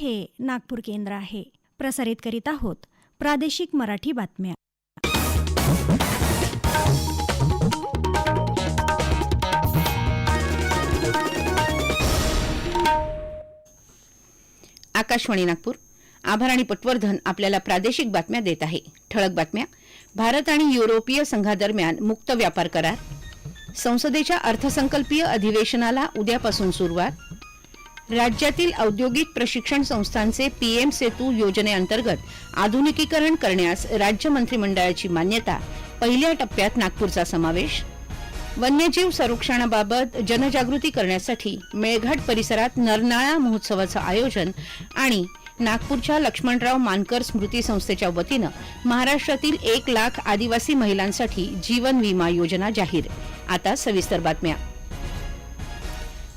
हे नागपूर केंद्र आहे. प्रसारित करीत आहोत प्रादेशिक मराठी बातम्या. आकाशवाणी नागपूर. आभार आणि पटवर्धन आपल्याला प्रादेशिक बातम्या देत आहे. ठळक बातम्या. भारत आणि युरोपीय संघादरम्यान मुक्त व्यापार करार. संसदेच्या अर्थसंकल्पीय अधिवेशनाला उद्यापासून सुरुवात. राज्यातील औद्योगिक प्रशिक्षण संस्थांचे पीएम सेतू योजनेअंतर्गत आधुनिकीकरण करण्यास राज्य मंत्रिमंडळाची मान्यता. पहिल्या टप्प्यात नागपूरचा समावेश. वन्यजीव संरक्षणाबाबत जनजागृती करण्यासाठी मेळघाट परिसरात नरनाळा महोत्सवाचं आयोजन आणि नागपूरच्या लक्ष्मणराव मानकर स्मृती संस्थेच्या वतीनं महाराष्ट्रातील एक लाख आदिवासी महिलांसाठी जीवन विमा योजना जाहीर. आता सविस्तर बातम्या.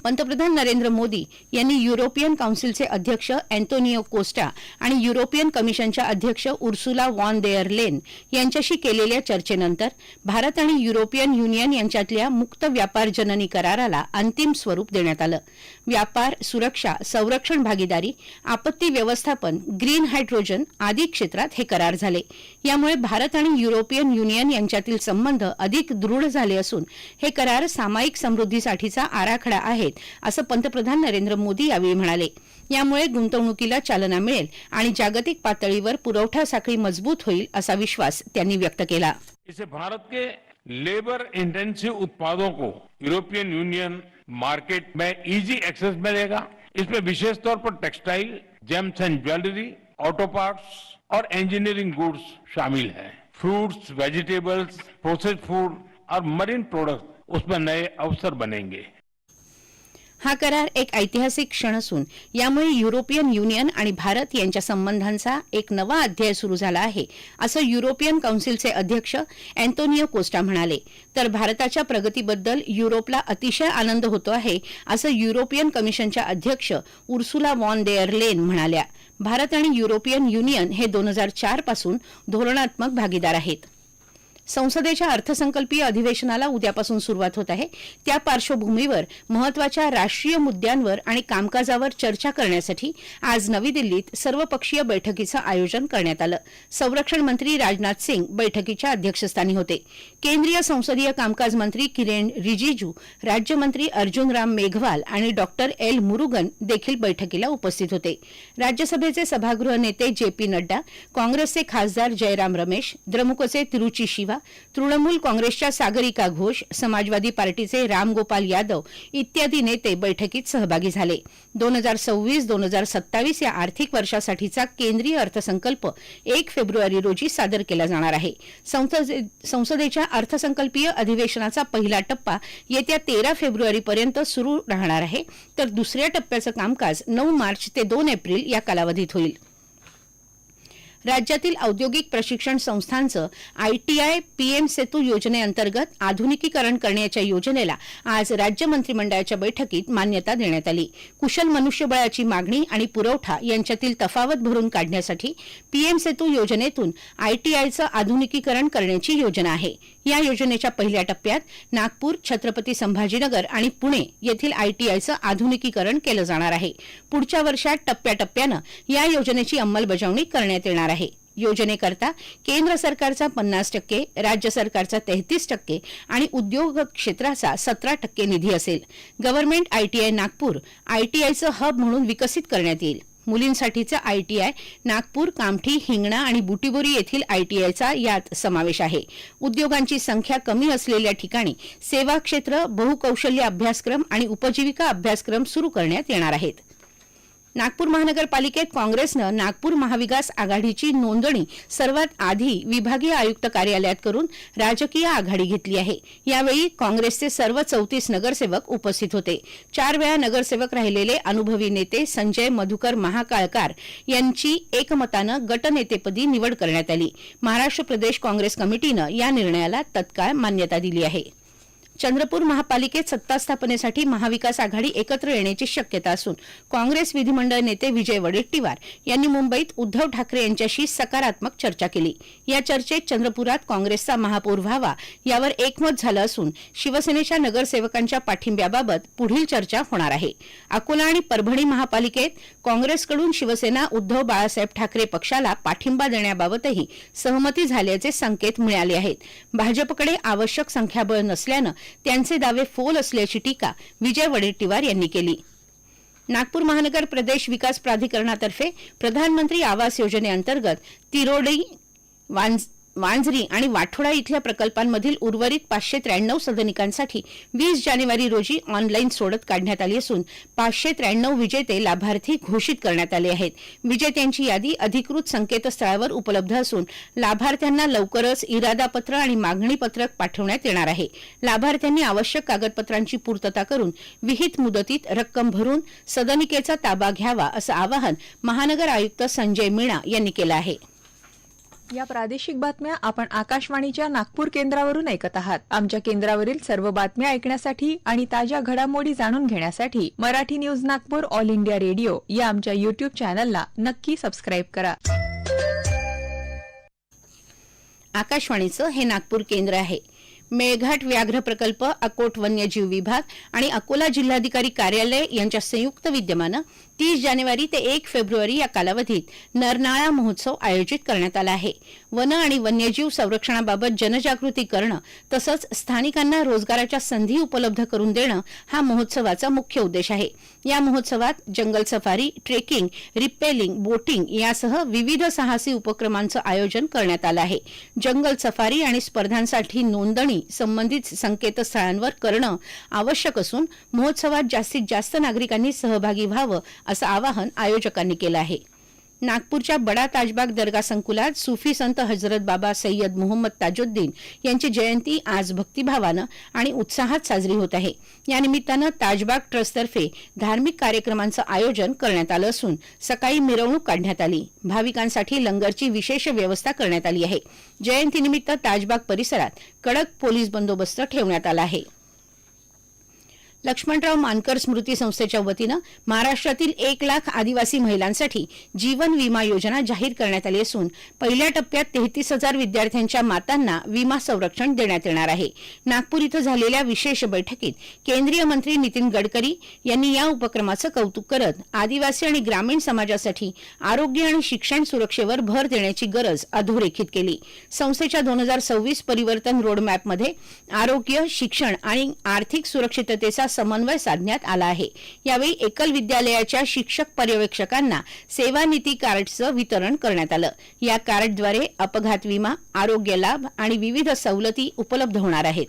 पंतप्रधान नरेंद्र मोदी यांनी युरोपियन काउन्सिलचे अध्यक्ष अँटोनियो कोस्टा आणि युरोपियन कमिशनच्या अध्यक्ष उर्सुला वॉन देअर लेन यांच्याशी केलेल्या चर्चेनंतर भारत आणि युरोपियन युनियन यांच्यातल्या मुक्त व्यापार जननी कराराला अंतिम स्वरूप देण्यात आलं. व्यापार सुरक्षा संरक्षण भागीदारी आपत्ती व्यवस्थापन ग्रीन हायड्रोजन आदी क्षेत्रात हे करार झाले. यामुळे भारत आणि युरोपियन युनियन यांच्यातील संबंध अधिक दृढ झाले असून हे करार सामायिक समृद्धीसाठीचा आराखडा आहेत असं पंतप्रधान नरेंद्र मोदी यावेळी म्हणाले. यामुळे गुंतवणुकीला चालना मिळेल आणि जागतिक पातळीवर पुरवठा साखळी मजबूत होईल असा विश्वास त्यांनी व्यक्त केला. इसे भारत के लेबर इंटेंसिव उत्पादों को यूरोपियन यूनियन मार्केट में इजी एक्सेस मिलेगा। इसमें विशेष तौर पर textile gems and jewellery auto parts और इंजीनियरिंग गुड्स शामिल हैं। फ्रूट्स वेजिटेबल्स प्रोसेस्ड फ़ूड और मरीन प्रोडक्ट्स उसमें नए अवसर बनेंगे। हा करार एक ऐतिहासिक क्षण असून यामुळे युरोपियन युनियन आणि भारत यांच्या संबंधांचा एक नवा अध्याय सुरू झाला आहे असं युरोपियन काउन्सिलचे अध्यक्ष अँटोनियो कोस्टा म्हणाले. तर भारताच्या प्रगतीबद्दल युरोपला अतिशय आनंद होतो आहे असं युरोपियन कमिशनच्या अध्यक्ष उर्सुला वॉन देअर लेन म्हणाल्या. भारत आणि युरोपियन युनियन हे दोन हजार चारपासून धोरणात्मक भागीदार आहेत. संसदेच्या अर्थसंकल्पीय अधिवेशनाला उद्यापासून सुरुवात होत आहे. त्या पार्श्वभूमीवर महत्त्वाच्या राष्ट्रीय मुद्द्यांवर आणि कामकाजावर चर्चा करण्यासाठी आज नवी दिल्लीत सर्वपक्षीय बैठकीचं आयोजन करण्यात आलं. संरक्षण मंत्री राजनाथ सिंग बैठकीच्या अध्यक्षस्थानी होते. केंद्रीय संसदीय कामकाज मंत्री किरेन रिजिजू राज्यमंत्री अर्जुन राम मेघवाल आणि डॉक्टर एल मुरुगन देखील बैठकीला उपस्थित होते. राज्यसभेचे सभागृह नेते जे पी नड्डा काँग्रेसचे खासदार जयराम रमेश द्रमुकचे तिरुची शिवा तृणमूल काँग्रेसच्या सागरिका घोष समाजवादी पार्टीचे रामगोपाल यादव इत्यादी नेते बैठकीत सहभागी झाले. दोन हजार सव्वीस दोन हजार सत्तावीस या आर्थिक वर्षासाठीचा केंद्रीय अर्थसंकल्प एक फेब्रुवारी रोजी सादर केला जाणार आहे. संसदेच्या अर्थसंकल्पीय अधिवेशनाचा पहिला टप्पा येत्या तेरा फेब्रुवारीपर्यंत सुरू राहणार आहे. तर दुसऱ्या टप्प्याचं कामकाज नऊ मार्च ते दोन एप्रिल या कालावधीत होईल. राज्यातील औद्योगिक प्रशिक्षण संस्थांचं आयटीआय पीएम सेतू योजनेअंतर्गत आधुनिकीकरण करण्याच्या योजनेला आज राज्य मंत्रिमंडळाच्या बैठकीत मान्यता देण्यात आली. कुशल मनुष्यबळाची मागणी आणि पुरवठा यांच्यातील तफावत भरून काढण्यासाठी पीएम सेतू योजनेतून आयटीआयचं आधुनिकीकरण करण्याची योजना आहे. या योजनेच्या पहिल्या टप्प्यात नागपूर छत्रपती संभाजीनगर आणि पुणे येथील आयटीआयचं आधुनिकीकरण केलं जाणार आहे. पुढच्या वर्षात टप्प्याटप्प्यानं या योजनेची अंमलबजावणी करण्यात येणार आहे. योजनेकरता केंद्र सरकारचा पन्नास टक्के राज्य सरकारचा तेहतीस टक्के आणि उद्योग क्षेत्राचा सतरा टक्के निधी असेल. गव्हर्नमेंट आयटीआय नागपूर आयटीआयचं हब म्हणून विकसित करण्यात येईल. मुलींसाठीचं आयटीआय नागपूर कामठी हिंगणा आणि बुटीबोरी येथील आयटीआयचा यात समावेश आहे. उद्योगांची संख्या कमी असलेल्या ठिकाणी सेवा क्षेत्र बहुकौशल्य अभ्यासक्रम आणि उपजीविका अभ्यासक्रम सुरू करण्यात येणार आहेत. नागपूर महानगरपालिकेत काँग्रेसनं नागपूर महाविकास आघाडीची नोंदणी सर्वात आधी विभागीय आयुक्त कार्यालयात करून राजकीय आघाडी घेतली आहे. यावेळी काँग्रेसचे सर्व चौतीस नगरसेवक उपस्थित होते. चार वेळा नगरसेवक राहिलेले अनुभवी नेते संजय मधुकर महाकाळकार यांची एकमतानं गटनेतेपदी निवड करण्यात आली. महाराष्ट्र प्रदेश काँग्रेस कमिटीनं या निर्णयाला तत्काळ मान्यता दिली आहे. चंद्रपूर महापालिकेत सत्ता स्थापनेसाठी महाविकास आघाडी एकत्र येण्याची शक्यता असून काँग्रेस विधिमंडळ नेते विजय वडेट्टीवार यांनी मुंबईत उद्धव ठाकरे यांच्याशी सकारात्मक चर्चा केली. या चर्चेत चंद्रपुरात काँग्रेसचा महापौर व्हावा यावर एकमत झालं असून शिवसेनेच्या नगरसेवकांच्या पाठिंब्याबाबत पुढील चर्चा होणार आहे. अकोला आणि परभणी महापालिकेत काँग्रेसकडून शिवसेना उद्धव बाळासाहेब ठाकरे पक्षाला पाठिंबा देण्याबाबतही सहमती झाल्याचे संकेत मिळाले आहेत. भाजपकडे आवश्यक संख्याबळ नसल्यानं त्यांचे दावे फोल असल्याची टीका विजय वडेट्टीवार यांनी केली. नागपूर महानगर प्रदेश विकास प्राधिकरणातर्फे प्रधानमंत्री आवास योजनेअंतर्गत तिरोडी वांज वांजरी आणि वाठोडा इथल्या प्रकल्पांमधील उर्वरित पाचशे त्र्याण्णव सदनिकांसाठी वीस जानेवारी रोजी ऑनलाईन सोडत काढण्यात आली असून पाचशे त्र्याण्णव विजेते लाभार्थी घोषित करण्यात आले आहेत. विजेत्यांची यादी अधिकृत संकेतस्थळावर उपलब्ध असून लाभार्थ्यांना लवकरच इरादापत्र आणि मागणी पत्रक पाठवण्यात येणार आहे. लाभार्थ्यांनी आवश्यक कागदपत्रांची पूर्तता करून विहित मुदतीत रक्कम भरून सदनिकेचा ताबा घ्यावा असं आवाहन महानगर आयुक्त संजय मीणा यांनी केलं आहे. या प्रादेशिक बातम्या आपण आकाशवाणीच्या नागपूर केंद्रावरून ऐकत आहात. आमच्या केंद्रावरील सर्व बातम्या ऐकण्यासाठी आणि ताज्या घडामोडी जाणून घेण्यासाठी Marathi news Nagpur All India Radio या आमच्या युट्यूब चॅनलला नक्की सबस्क्राईब करा. आकाशवाणीचं हे नागपूर केंद्र आहे. मेळघाट व्याघ्र प्रकल्प अकोट वन्यजीव विभाग आणि अकोला जिल्हाधिकारी कार्यालय यांच्या संयुक्त विद्यमानं तीस जानेवारी ते एक फेब्रुवारी या कालावधीत नरनाळा महोत्सव आयोजित करण्यात आला आहे. वन आणि वन्यजीव संरक्षणाबाबत जनजागृती करणं तसंच स्थानिकांना रोजगाराच्या संधी उपलब्ध करून देणं हा महोत्सवाचा मुख्य उद्देश आहे. या महोत्सवात जंगल सफारी ट्रेकिंग रिपेलिंग बोटिंग यासह विविध साहसी उपक्रमांचं आयोजन करण्यात आलं आहे. जंगल सफारी आणि स्पर्धांसाठी नोंदणी संबंधित संकेतस्थळांवर करणं आवश्यक असून महोत्सवात जास्तीत जास्त नागरिकांनी सहभागी व्हावं असं आवाहन आयोजकांनी केलं आहे. नागपूरच्या बडा ताजबाग दर्गा संकुलात सुफी संत हजरत बाबा सय्यद मोहम्मद ताजुद्दीन यांची जयंती आज भक्तिभावानं आणि उत्साहात साजरी होत आहे. या निमित्तानं ताजबाग ट्रस्टतर्फे धार्मिक कार्यक्रमांचं आयोजन करण्यात आलं असून सकाळी मिरवणूक काढण्यात आली. भाविकांसाठी लंगरची विशेष व्यवस्था करण्यात आली आहे. जयंतीनिमित्त ताजबाग परिसरात कडक पोलीस बंदोबस्त ठेवण्यात आला आहे. लक्ष्मणराव मानकर स्मृती संस्थेच्या वतीनं महाराष्ट्रातील एक लाख आदिवासी महिलांसाठी जीवन विमा योजना जाहीर करण्यात आली असून पहिल्या टप्प्यात तेहतीस हजार विद्यार्थ्यांच्या मातांना विमा संरक्षण देण्यात येणार आहे. नागपूर इथं झालेल्या विशेष बैठकीत केंद्रीय मंत्री नितीन गडकरी यांनी या उपक्रमाचं कौतुक करत आदिवासी आणि ग्रामीण समाजासाठी आरोग्य आणि शिक्षण सुरक्षेवर भर देण्याची गरज अधोरेखित केली. संस्थेच्या दोन हजार सव्वीस परिवर्तन रोडमॅपमध्ये आरोग्य शिक्षण आणि आर्थिक सुरक्षिततेचा समन्वय साधण्यात आला आहे. यावेळी एकल विद्यालयाच्या शिक्षक पर्यवेक्षकांना सेवानिती कार्डचं वितरण करण्यात आलं. या कार्डद्वारे अपघात विमा आरोग्य लाभ आणि विविध सवलती उपलब्ध होणार आहेत.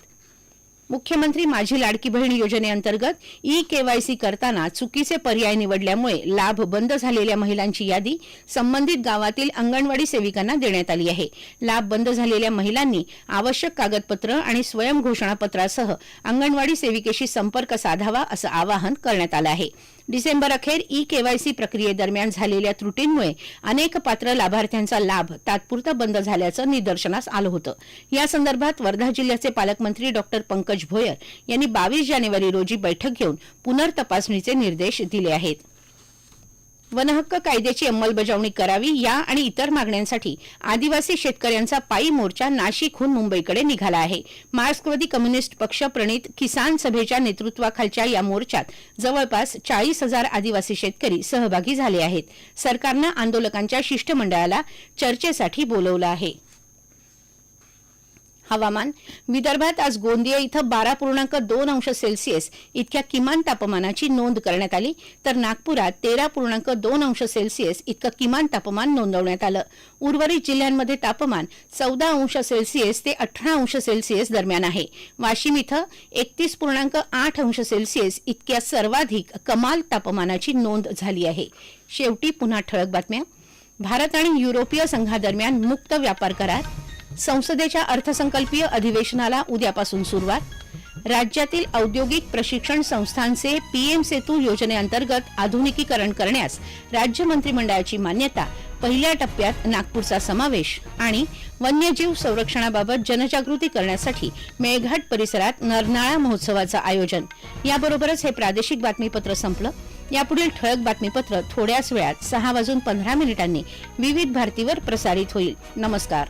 मुख्यमंत्री माझी लाडकी बहीण योजनेअंतर्गत ई केवायसी करताना चुकीचे पर्याय निवडल्यामुळे लाभ बंद झालेल्या महिलांची यादी संबंधित गावातील अंगणवाडी सेविकांना देण्यात आली आहे. लाभ बंद झालेल्या महिलांनी आवश्यक कागदपत्र आणि स्वयंघोषणापत्रासह अंगणवाडी सेविकेशी संपर्क साधावा असं आवाहन करण्यात आलं आहे. डिसेंबर अखेर ई केवायसी प्रक्रियेदरम्यान झालेल्या त्रुटींमुळे अनेक पात्र लाभार्थ्यांचा लाभ तात्पुरता बंद झाल्याचं निदर्शनास आलं होतं. या संदर्भात वर्धा जिल्ह्याचे पालकमंत्री डॉक्टर पंकज भोयर यांनी बावीस जानेवारी रोजी बैठक घेऊन पुनर्तपासणीचे निर्देश दिले आहेत. वनहक्क कायद्याची अंमलबजावणी करावी या आणि इतर मागण्यांसाठी आदिवासी शेतकऱ्यांचा पायी मोर्चा नाशिकहून मुंबईकडे निघाला आहे. मार्क्सवादी कम्युनिस्ट पक्ष प्रणित किसान सभेच्या नेतृत्वाखालच्या या मोर्चात जवळपास चाळीस हजार आदिवासी शेतकरी सहभागी झाले आहेत. सरकारनं आंदोलकांच्या शिष्टमंडळाला चर्चेसाठी बोलवलं आहे. हवामान. विदर्भात आज गोंदिया इथं बारा पूर्णांक दोन अंश सेल्सिअस इतक्या किमान तापमानाची नोंद करण्यात आली. तर नागपुरात तेरा पूर्णांक दोन अंश सेल्सिअस इतकं किमान तापमान नोंदवण्यात आलं. उर्वरित जिल्ह्यांमध्ये तापमान चौदा अंश सेल्सिअस ते अठरा अंश सेल्सिअस दरम्यान आहे. वाशिम इथं एकतीस पूर्णांक आठ अंश सेल्सिअस इतक्या सर्वाधिक कमाल तापमानाची नोंद झाली आहे. शेवटी पुन्हा ठळक बातम्या. भारत आणि युरोपीय संघादरम्यान मुक्त व्यापार करार. संसदेच्या अर्थसंकल्पीय अधिवेशनाला उद्यापासून सुरुवात. राज्यातील औद्योगिक प्रशिक्षण संस्थांचे पीएम सेतू योजनेअंतर्गत आधुनिकीकरण करण्यास राज्य मंत्रिमंडळाची मान्यता पहिल्या टप्प्यात नागपूरचा समावेश आणि वन्यजीव संरक्षणाबाबत जनजागृती करण्यासाठी मेळघाट परिसरात नरनाळा महोत्सवाचं आयोजन. याबरोबरच हे प्रादेशिक बातमीपत्र संपलं. यापुढील ठळक बातमीपत्र थोड्याच वेळात सहा वाजून पंधरा मिनिटांनी विविध भारतीवर प्रसारित होईल. नमस्कार.